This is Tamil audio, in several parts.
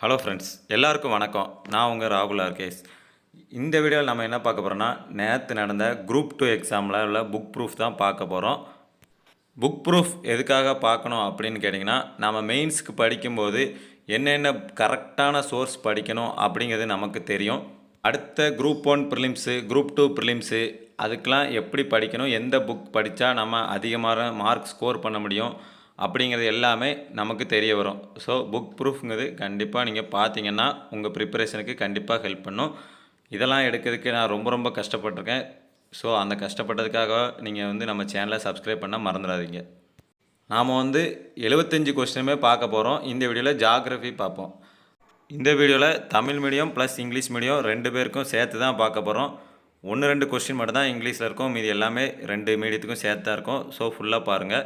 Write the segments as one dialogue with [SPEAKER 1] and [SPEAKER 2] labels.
[SPEAKER 1] ஹலோ ஃப்ரெண்ட்ஸ் எல்லாருக்கும் வணக்கம். நான் உங்கள் ராகுல் ஆர்கேஸ். இந்த வீடியோவில் நம்ம என்ன பார்க்க போகிறோன்னா நேற்று நடந்த குரூப் டூ எக்ஸாமில் உள்ள புக் ப்ரூஃப் தான் பார்க்க போகிறோம் புக் ப்ரூஃப் எதுக்காக பார்க்கணும் அப்படின்னு கேட்டிங்கன்னா நம்ம மெயின்ஸ்க்கு படிக்கும்போது என்னென்ன கரெக்டான சோர்ஸ் படிக்கணும் அப்படிங்கிறது நமக்கு தெரியும். அடுத்த group one prelims group two prelims அதுக்கெலாம் எப்படி படிக்கணும் எந்த புக் படித்தா நம்ம அதிகமாக மார்க் ஸ்கோர் பண்ண முடியும் அப்படிங்கிறது எல்லாமே நமக்கு தெரிய வரும். ஸோ புக் ப்ரூஃப்ங்கிறது கண்டிப்பாக நீங்கள் பார்த்தீங்கன்னா உங்கள் ப்ரிப்பரேஷனுக்கு கண்டிப்பாக ஹெல்ப் பண்ணும். இதெல்லாம் எடுக்கிறதுக்கு நான் ரொம்ப ரொம்ப கஷ்டப்பட்டிருக்கேன். ஸோ அந்த கஷ்டப்பட்டதுக்காக நீங்கள் வந்து நம்ம சேனலை சப்ஸ்கிரைப் பண்ண மறந்துடாதீங்க. நாம் வந்து எழுபத்தஞ்சு கொஸ்டினுமே பார்க்க போகிறோம் இந்த வீடியோவில் ஜாகிரஃபி பார்ப்போம். இந்த வீடியோவில் Tamil medium plus English medium ரெண்டு பேருக்கும் சேர்த்து தான் பார்க்க போகிறோம் ஒன்று ரெண்டு கொஸ்டின் மட்டும் தான் இங்கிலீஷில் இருக்கும். மீதி எல்லாமே ரெண்டு மீடியத்துக்கும் சேர்த்து தான் இருக்கும். ஸோ ஃபுல்லாக பாருங்கள்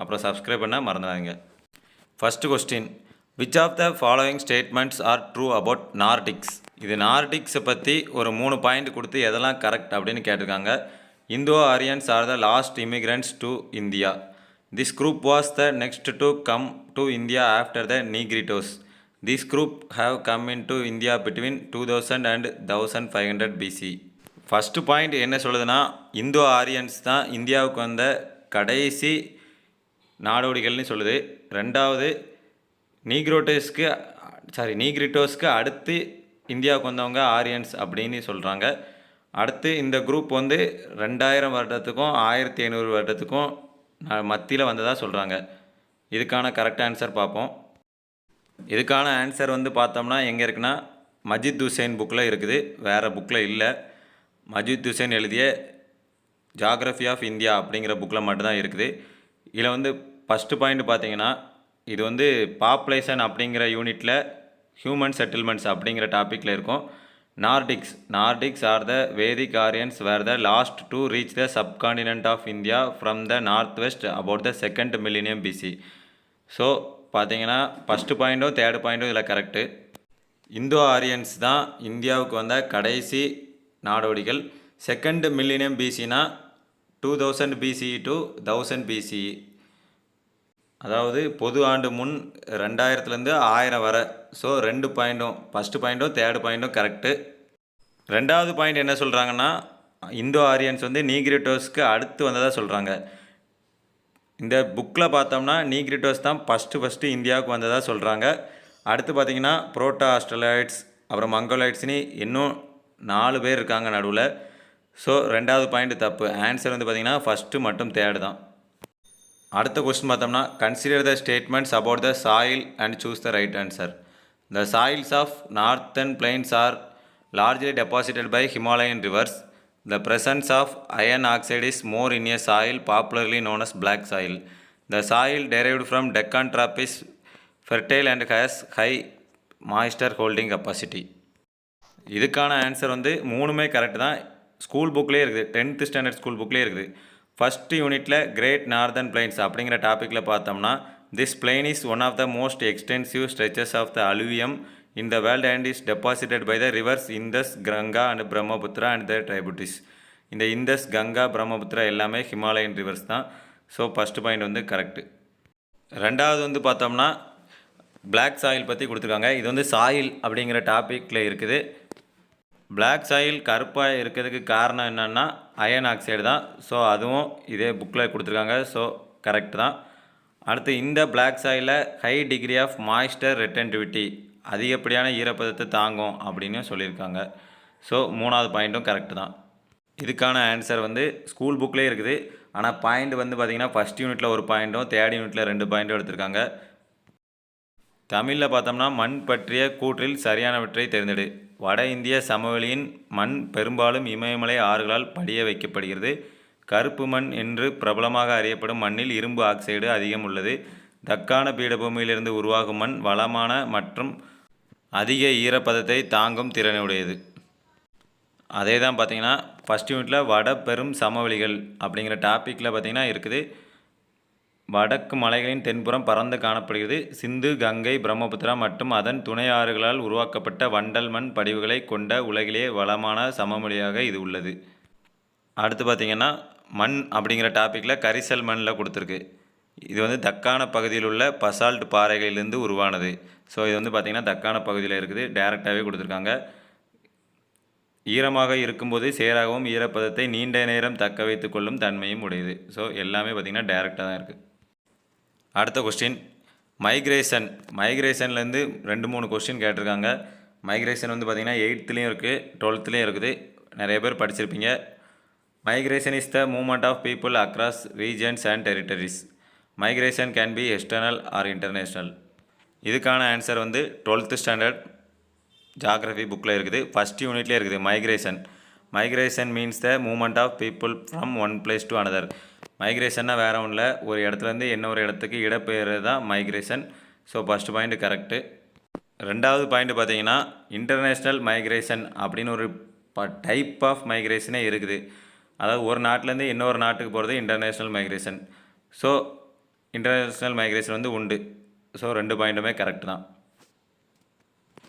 [SPEAKER 1] அப்புறம் சப்ஸ்கிரைப் பண்ண மறந்துடாதீங்க. First question which of the following statements are true about Nordics இது நார்டிக்ஸை பற்றி ஒரு மூணு பாயிண்ட் கொடுத்து எதெல்லாம் கரெக்ட் அப்படின்னு கேட்டிருக்காங்க. Indo Aryans are the last immigrants to India this group was the next to come to India after the Negritos this group have come into India between two thousand and thousand five hundred BC first point என்ன சொல்லுதுன்னா இந்தோ ஆரியன்ஸ் தான் இந்தியாவுக்கு வந்த கடைசி நாடோடிகள்னு சொல்லுது. ரெண்டாவது நீக்ரோட்டோஸ்க்கு சாரி நீக்ரிட்டோஸ்க்கு அடுத்து இந்தியாவுக்கு வந்தவங்க ஆரியன்ஸ் அப்படின்னு சொல்கிறாங்க அடுத்து இந்த குரூப் வந்து ரெண்டாயிரம் வருடத்துக்கும் ஆயிரத்தி ஐநூறு வருடத்துக்கும் மத்தியில் வந்ததாக சொல்கிறாங்க இதுக்கான கரெக்ட் ஆன்சர் பார்ப்போம். இதுக்கான ஆன்சர் வந்து பார்த்தோம்னா எங்கே இருக்குன்னா மஜித் ஹுசைன் புக்கில் இருக்குது. வேறு புக்கில் இல்லை. மஜித் ஹுசைன் எழுதிய ஜாகிரஃபி ஆஃப் இந்தியா அப்படிங்கிற புக்கில் மட்டும்தான் இருக்குது. இதில் வந்து ஃபஸ்ட்டு பாயிண்ட் பார்த்தீங்கன்னா இது வந்து பாப்புலேஷன் அப்படிங்கிற யூனிட்டில் ஹியூமன் செட்டில்மெண்ட்ஸ் அப்படிங்கிற டாப்பிக்கில் இருக்கும். Nordics Nordics are the Vedic Aryans were the last to reach the subcontinent of India from the north west about the second millennium BC so பார்த்தீங்கன்னா ஃபஸ்ட்டு பாயிண்ட்டும் தேர்டு பாயிண்ட்டும் இதில் கரெக்டு இந்தோ ஆரியன்ஸ் தான் இந்தியாவுக்கு வந்த கடைசி நாடோடிகள். Second millennium பிசினா two thousand BC to thousand BC அதாவது பொது ஆண்டு முன் ரெண்டாயிரத்துலேருந்து ஆயிரம் வரை. ஸோ ரெண்டு பாயிண்ட்டும் ஃபஸ்ட்டு பாயிண்ட்டும் தேர்டு பாயிண்ட்டும் கரெக்டு ரெண்டாவது பாயிண்ட் என்ன சொல்கிறாங்கன்னா இந்தோ ஆரியன்ஸ் வந்து நீக்ரிட்டோஸ்க்கு அடுத்து வந்ததாக சொல்கிறாங்க இந்த புக்கில் பார்த்தோம்னா நீக்ரிட்டோஸ் தான் ஃபஸ்ட்டு ஃபஸ்ட்டு இந்தியாவுக்கு வந்ததாக சொல்கிறாங்க அடுத்து பார்த்தீங்கன்னா புரோட்டா ஆஸ்ட்ரலாய்ட்ஸ் அப்புறம் மங்கோலைட்ஸ்னு இன்னும் நாலு பேர் இருக்காங்க நடுவில். ஸோ ரெண்டாவது பாயிண்ட் தப்பு. ஆன்சர் வந்து பார்த்திங்கன்னா ஃபஸ்ட்டு மட்டும் தேர்டு தான். அடுத்த கொஸ்டின் பார்த்தோம்னா consider the statements about the soil and choose the right answer the soils of northern plains are largely deposited by Himalayan rivers. The presence of iron oxide is more in a soil popularly known as black soil. The soil derived from Deccan Trough is fertile and has high moisture holding capacity. இதுக்கான ஆன்சர் வந்து மூணுமே கரெக்ட் தான் ஸ்கூல் புக்லேயே இருக்குது டென்த்து ஸ்டாண்டர்ட் ஸ்கூல் புக்லேயே இருக்குது ஃபஸ்ட் யூனிட்டில் கிரேட் நார்தன் பிளைன்ஸ் அப்படிங்கிற டாப்பிக்கில் பார்த்தோம்னா this plain is one of the most extensive stretches of the alluvium in the world and is deposited by the rivers Indus Ganga and Brahmaputra and the tributaries இந்த இந்தஸ் கங்கா பிரம்மபுத்திரா எல்லாமே ஹிமாலயன் ரிவர்ஸ் தான். ஸோ ஃபஸ்ட்டு பாயிண்ட் வந்து கரெக்டு ரெண்டாவது வந்து பார்த்தோம்னா பிளாக் சாயில் பற்றி கொடுத்துருக்காங்க. இது வந்து சாயில் அப்படிங்கிற டாப்பிக்கில் இருக்குது. பிளாக் சாயில் கருப்பாக இருக்கிறதுக்கு காரணம் என்னென்னா அயன் ஆக்சைடு தான். ஸோ அதுவும் இதே புக்கில் கொடுத்துருக்காங்க. ஸோ கரெக்ட் தான். அடுத்து இந்த black சாயிலில் high degree of moisture retentivity அதிகப்படியான ஈரப்பதத்தை தாங்கும் அப்படின்னு சொல்லியிருக்காங்க. ஸோ மூணாவது பாயிண்ட்டும் கரெக்ட் தான். இதுக்கான ஆன்சர் வந்து ஸ்கூல் புக்லேயே இருக்குது. ஆனால் பாயிண்ட் வந்து பார்த்திங்கன்னா ஃபஸ்ட் யூனிட்டில் ஒரு பாயிண்ட்டும் தேர்ட் யூனிட்டில் ரெண்டு பாயிண்ட்டும் எடுத்திருக்காங்க. தமிழில் பார்த்தோம்னா மண் பற்றிய கூற்றில் சரியானவற்றை தேர்ந்தெடு. வட இந்திய சமவெளியின் மண் பெரும்பாலும் இமயமலை ஆறுகளால் படிய வைக்கப்படுகிறது. கருப்பு மண் என்று பிரபலமாக அறியப்படும் மண்ணில் இரும்பு ஆக்சைடு அதிகம் உள்ளது. தக்கான பீடபூமியிலிருந்து உருவாகும் மண் வளமான மற்றும் அதிக ஈரப்பதத்தை தாங்கும் திறனுடையது. அதே தான் பார்த்திங்கன்னா ஃபஸ்ட் யூனிட்டில் வட பெரும் சமவெளிகள் அப்படிங்கிற டாப்பிக்கில் பார்த்தீங்கன்னா இருக்குது. வடக்கு மலைகளின் தென்புறம் பறந்து காணப்படுகிறது. சிந்து கங்கை பிரம்மபுத்திரா மற்றும் அதன் துணை ஆறுகளால் உருவாக்கப்பட்ட வண்டல் மண் படிவுகளை கொண்ட உலகிலே வளமான சமமொழியாக இது உள்ளது. அடுத்து பார்த்திங்கன்னா மண் அப்படிங்கிற டாப்பிக்கில் கரிசல் மண்ணில் கொடுத்துருக்கு. இது வந்து தக்கான பகுதியில் உள்ள பசால்ட் பாறைகளிலிருந்து உருவானது. ஸோ இது வந்து பார்த்திங்கன்னா தக்கான பகுதியில் இருக்குது. டேரெக்டாகவே கொடுத்துருக்காங்க. ஈரமாக இருக்கும்போது சேராகவும் ஈரப்பதத்தை நீண்ட நேரம் தக்க வைத்து கொள்ளும் தன்மையும் உடையது. ஸோ எல்லாமே பார்த்திங்கன்னா டைரெக்டாக தான் இருக்குது அடுத்த கொஸ்டின் மைக்ரேஷன் மைக்ரேஷன்லேருந்து ரெண்டு மூணு கொஸ்டின் கேட்டிருக்காங்க. மைக்ரேஷன் வந்து பார்த்திங்கன்னா எயித்துலேயும் இருக்குது டுவெல்த்துலேயும் இருக்குது. நிறைய பேர் படிச்சிருப்பீங்க. Migration is the movement of people across regions and territories migration can be external or international இதுக்கான ஆன்சர் வந்து டுவெல்த்து ஸ்டாண்டர்ட் ஜாகிரஃபி புக்கில் இருக்குது. ஃபஸ்ட் யூனிட்லேயே இருக்குது migration migration means the movement of people from one place to another மைக்ரேஷன்னா வேறு ஒன்றில் ஒரு இடத்துலேருந்து இன்னொரு இடத்துக்கு இடப்பெயர்றது தான் migration so first point correct ரெண்டாவது பாயிண்ட் பார்த்தீங்கன்னா இன்டர்நேஷ்னல் மைக்ரேஷன் அப்படின்னு ஒரு ப டைப் ஆஃப் மைக்ரேஷனே இருக்குது. அதாவது ஒரு நாட்டிலேருந்து இன்னொரு நாட்டுக்கு போகிறது international migration so international migration வந்து உண்டு. ஸோ ரெண்டு பாயிண்ட்டுமே கரெக்ட் தான்.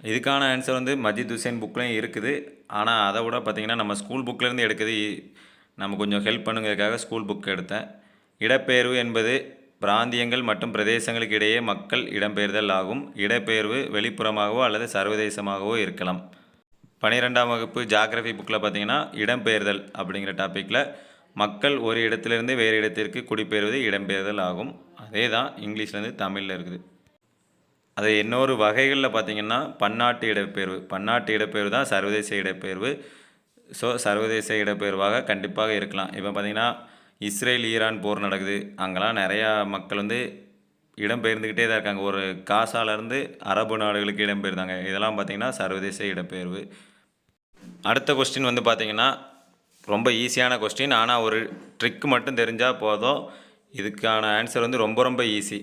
[SPEAKER 1] இதுக்கான ஆன்சர் வந்து மஜித் ஹுசேன் புக்லேயும் இருக்குது. ஆனால் அதை விட பார்த்திங்கன்னா நம்ம ஸ்கூல் புக்லேருந்து எடுக்குது நம்ம கொஞ்சம் ஹெல்ப் பண்ணுங்கிறதுக்காக ஸ்கூல் புக் எடுத்தேன். இடப்பெயர்வு என்பது பிராந்தியங்கள் மற்றும் பிரதேசங்களுக்கு இடையே மக்கள் இடம்பெயர்தல் ஆகும். இடப்பெயர்வு வெளிப்புறமாகவோ அல்லது சர்வதேசமாகவோ இருக்கலாம். பன்னிரெண்டாம் வகுப்பு ஜாகிரஃபி புக்கில் பார்த்தீங்கன்னா இடம்பெயர்தல் அப்படிங்கிற டாப்பிக்கில் மக்கள் ஒரு இடத்திலிருந்து வேறு இடத்திற்கு குடிபெயர்வது இடம்பெயர்தல் ஆகும். அதே தான் இங்கிலீஷ்லேருந்து தமிழில் இருக்குது. அது இன்னொரு வகைகளில் பார்த்தீங்கன்னா பன்னாட்டு இடப்பெயர்வு. பன்னாட்டு இடப்பெயர்வு தான் சர்வதேச இடப்பெயர்வு. ஸோ சர்வதேச இடப்பெயர்வாக கண்டிப்பாக இருக்கலாம். இப்போ பார்த்தீங்கன்னா இஸ்ரேல் ஈரான் போர் நடக்குது. அங்கெல்லாம் நிறையா மக்கள் வந்து இடம்பெயர்ந்துக்கிட்டே தான் இருக்காங்க. ஒரு காசாலேருந்து அரபு நாடுகளுக்கு இடம்பெயர்ந்தாங்க. இதெல்லாம் பார்த்திங்கன்னா சர்வதேச இடப்பெயர்வு அடுத்த கொஸ்டின் வந்து பார்த்திங்கன்னா ரொம்ப ஈஸியான கொஸ்டின் ஆனால் ஒரு ட்ரிக் மட்டும் தெரிஞ்சால் போதும். இதுக்கான ஆன்சர் வந்து ரொம்ப ரொம்ப ஈஸி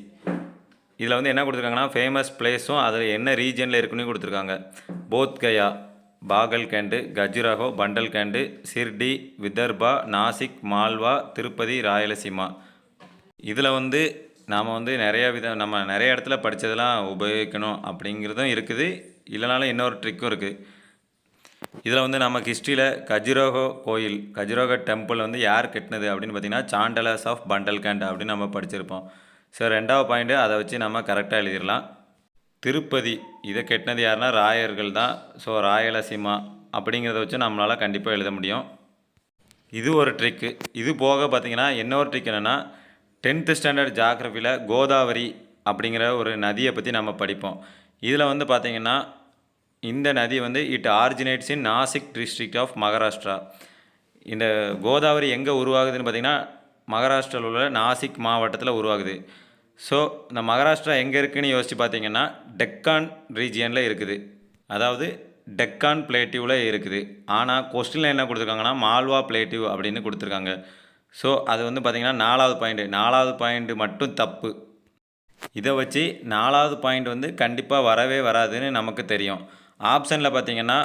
[SPEAKER 1] இதில் வந்து என்ன கொடுத்துருக்காங்கன்னா ஃபேமஸ் பிளேஸும் அதில் என்ன ரீஜனில் இருக்குன்னு கொடுத்துருக்காங்க. போத்கயா. பாகல்கண்டு கஜுராஹோ பண்டல்கண்டு சிர்டி விதர்பா நாசிக் மால்வா திருப்பதி ராயலசீமா. இதில் வந்து நாம் வந்து நிறைய விதம் நம்ம நிறைய இடத்துல படித்ததெல்லாம் உபயோகிக்கணும் அப்படிங்கிறதும் இருக்குது. இல்லைனாலும் இன்னொரு ட்ரிக்கும் இருக்குது இதில் வந்து நமக்கு ஹிஸ்ட்ரியில் கஜுரோகோ கோயில் கஜுரோகோ டெம்பிள் வந்து யார் கட்டினது அப்படின்னு பார்த்தீங்கன்னா சாண்டலஸ் ஆஃப் பண்டல்கண்ட் அப்படின்னு நம்ம படிச்சிருப்போம். ஸோ ரெண்டாவது பாயிண்ட்டு அதை வச்சு நம்ம கரெக்டாக எழுதிடலாம். திருப்பதி இதை கெட்டினது யாருன்னா ராயர்கள் தான். ஸோ ராயலசீமா அப்படிங்கிறத வச்சு நம்மளால் கண்டிப்பாக எழுத முடியும். இது ஒரு ட்ரிக்கு இது போக பார்த்தீங்கன்னா ஒரு ட்ரிக் என்னென்னா டென்த்து ஸ்டாண்டர்ட் ஜாகிரஃபியில் கோதாவரி அப்படிங்கிற ஒரு நதியை பற்றி நம்ம படிப்போம். இதில் வந்து பார்த்திங்கன்னா இந்த நதி வந்து it originates in Nashik district of Maharashtra இந்த கோதாவரி எங்கே உருவாகுதுன்னு பார்த்திங்கன்னா மகாராஷ்டிராவில் உள்ள நாசிக் மாவட்டத்தில் உருவாகுது. ஸோ இந்த மகாராஷ்டிரா எங்கே இருக்குன்னு யோசித்து பார்த்தீங்கன்னா டெக்கான் ரீஜியனில் இருக்குது. அதாவது டெக்கான் பிளேட்டிவில் இருக்குது. ஆனால் கொஸ்டினில் என்ன கொடுத்துருக்காங்கன்னா மால்வா பிளேட்டிவ் அப்படின்னு கொடுத்துருக்காங்க. ஸோ அது வந்து பார்த்திங்கன்னா நாலாவது பாயிண்ட்டு நாலாவது பாயிண்ட்டு மட்டும் தப்பு. இதை வச்சு நாலாவது பாயிண்ட் வந்து கண்டிப்பாக வரவே வராதுன்னு நமக்கு தெரியும். ஆப்ஷனில் பார்த்தீங்கன்னா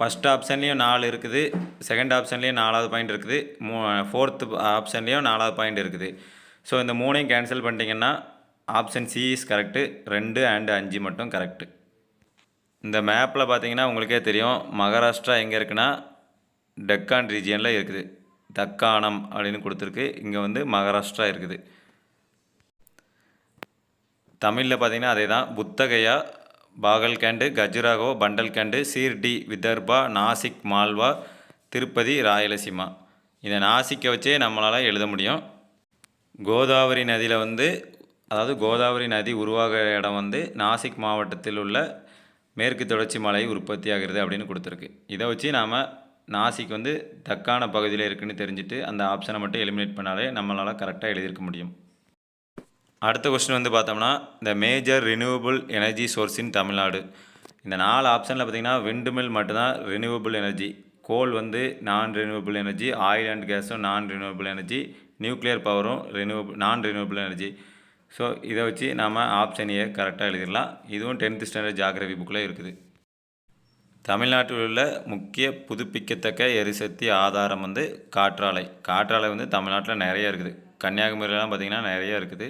[SPEAKER 1] ஃபஸ்ட் ஆப்ஷன்லேயும் நாலு இருக்குது. செகண்ட் ஆப்ஷன்லேயும் நாலாவது பாயிண்ட் இருக்குது. மூ ஃபோர்த்து ஆப்ஷன்லேயும் நாலாவது பாயிண்ட் இருக்குது. ஸோ இந்த மூணையும் கேன்சல் பண்ணிட்டீங்கன்னா ஆப்ஷன் சி இஸ் கரெக்டு ரெண்டு அண்டு அஞ்சு மட்டும் கரெக்டு இந்த மேப்பில் பார்த்தீங்கன்னா உங்களுக்கே தெரியும் மகாராஷ்டிரா எங்கே இருக்குன்னா டெக்கான் ரீஜியனில் இருக்குது. தக்கானம் அப்படின்னு கொடுத்துருக்கு. இங்கே வந்து மகாராஷ்டிரா இருக்குது. தமிழில் பார்த்தீங்கன்னா அதே தான் புத்தகையா பாகல்கேண்டு கஜுராகோ பண்டல்கேண்டு சீர்டி விதர்பா நாசிக் மால்வா திருப்பதி ராயலசீமா. இதை நாசிக்கை வச்சே நம்மளால் எழுத முடியும். கோதாவரி நதியில் வந்து அதாவது கோதாவரி நதி உருவாகிற இடம் வந்து நாசிக் மாவட்டத்தில் உள்ள மேற்கு தொடர்ச்சி மலை உற்பத்தி ஆகிறது அப்படின்னு கொடுத்துருக்கு. இதை வச்சு நாம் நாசிக் வந்து தக்கான பகுதியில் இருக்குன்னு தெரிஞ்சுட்டு அந்த ஆப்ஷனை மட்டும் எலிமினேட் பண்ணாலே நம்மளால் கரெக்டாக எழுதியிருக்க முடியும். அடுத்த கொஸ்டின் வந்து பார்த்தோம்னா இந்த major renewable energy source in Tamil Nadu. இந்த நாலு ஆப்ஷனில் பார்த்தீங்கன்னா விண்டு மில் மட்டும்தான் ரினியூவபிள் எனர்ஜி கோல் வந்து non renewable energy oil and கேஸும் நான் ரினியூவபிள் எனர்ஜி நியூக்ளியர் பவரும் renewable non renewable energy so இதை வச்சு நாம் ஆப்ஷன் ஏ கரெக்டாக எழுதிடலாம். இதுவும் டென்த்து ஸ்டாண்டர்ட் ஜாகிரபி புக்கில் இருக்குது. தமிழ்நாட்டில் உள்ள முக்கிய புதுப்பிக்கத்தக்க எரிசக்தி ஆதாரம் வந்து காற்றாலை. காற்றாலை வந்து தமிழ்நாட்டில் நிறைய இருக்குது. கன்னியாகுமரியிலலாம் பார்த்திங்கன்னா நிறைய இருக்குது.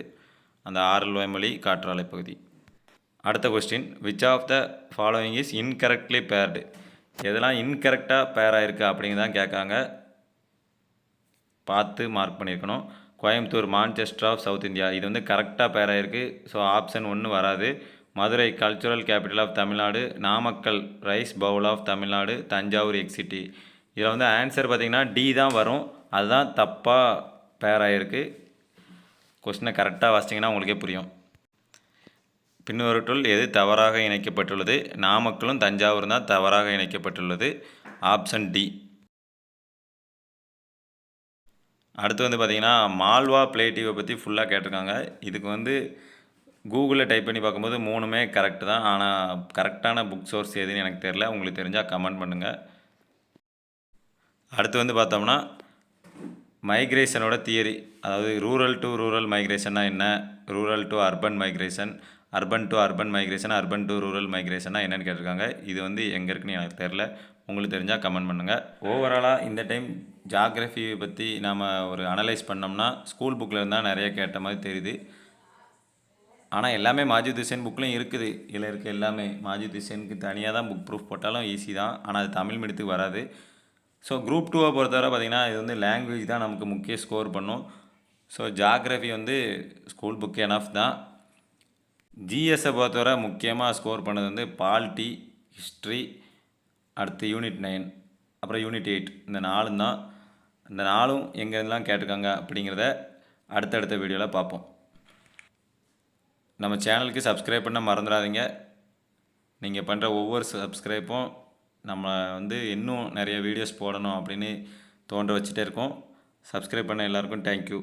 [SPEAKER 1] அந்த ஆரல்வாய்மொழி காற்றாலை பகுதி. அடுத்த question which of the following is incorrectly paired எதெல்லாம் இன்கரெக்டாக பேர் ஆகிருக்கு அப்படிங்கிறதான் கேட்காங்க. பார்த்து மார்க் பண்ணியிருக்கணும். Coimbatore Manchester of South India இது வந்து கரெக்டாக பேர் ஆயிருக்கு. ஸோ ஆப்ஷன் ஒன்று வராது. Madurai cultural capital of Tamil Nadu Namakkal rice bowl of Tamil Nadu Thanjavur egg city இதில் வந்து ஆன்சர் பார்த்திங்கன்னா டி தான் வரும். அதுதான் தப்பாக பேராயிருக்கு கொஸ்டினை கரெக்டாக வாசிச்சிங்கன்னா உங்களுக்கே புரியும். பின்வருட்டுள் எது தவறாக இணைக்கப்பட்டுள்ளது? நாமக்கலும் தஞ்சாவூர் தான் தவறாக இணைக்கப்பட்டுள்ளது. ஆப்ஷன் டி அடுத்து வந்து பார்த்தீங்கன்னா மால்வா ப்ளே டிவியை பற்றி ஃபுல்லாக கேட்டிருக்காங்க. இதுக்கு வந்து கூகுளில் டைப் பண்ணி பார்க்கும்போது மூணுமே கரெக்டு தான். ஆனால் கரெக்டான புக் சோர்ஸ் எதுன்னு எனக்கு தெரில உங்களுக்கு தெரிஞ்சால் கமெண்ட் பண்ணுங்கள் அடுத்து வந்து பார்த்தோம்னா மைக்ரேஷனோட தியரி அதாவது ரூரல் டு ரூரல் மைக்ரேஷன்னா என்ன? Rural to urban migration urban to urban migration urban to rural மைக்ரேஷனா என்னென்னு கேட்டிருக்காங்க. இது வந்து எங்கே இருக்குன்னு எனக்கு தெரில உங்களுக்கு தெரிஞ்சால் கமெண்ட் பண்ணுங்கள் ஓவராலாக இந்த டைம் ஜாகிரஃபி பற்றி நாம் ஒரு அனலைஸ் பண்ணோம்னா ஸ்கூல் புக்கில் இருந்தால் நிறைய கேட்ட மாதிரி தெரியுது. ஆனால் எல்லாமே மாஜித் ஹுசேன் புக்லேயும் இருக்குது. இதில் இருக்க எல்லாமே மாஜித் ஹுசேனுக்கு தனியாக தான் புக் ப்ரூஃப் போட்டாலும் ஈஸி தான். ஆனால் அது தமிழ் மீடியத்துக்கு வராது. ஸோ குரூப் டூவை பொறுத்தவரை பார்த்திங்கன்னா இது வந்து லாங்குவேஜ் தான் நமக்கு முக்கிய ஸ்கோர் பண்ணும். ஸோ ஜாகிரஃபி வந்து ஸ்கூல் புக் எனஃப் தான். ஜிஎஸ்ஸை பொறுத்தவரை முக்கியமாக ஸ்கோர் பண்ணது வந்து பால்டி ஹிஸ்ட்ரி அடுத்து யூனிட் நைன் அப்புறம் யூனிட் எயிட் இந்த நாலு தான். இந்த நாளும் எங்கெல்லாம் கேட்டிருக்காங்க அப்படிங்கிறத அடுத்தடுத்த வீடியோவில் பார்ப்போம். நம்ம சேனலுக்கு சப்ஸ்கிரைப் பண்ண மறந்துடாதீங்க. நீங்கள் பண்ணுற ஒவ்வொரு சப்ஸ்கிரைப்பும் நம்ம வந்து இன்னும் நிறைய வீடியோஸ் போடணும் அப்படின்னு தோன்ற வச்சுட்டே இருக்கோம். சப்ஸ்கிரைப் பண்ண எல்லாருக்கும் தேங்க்யூ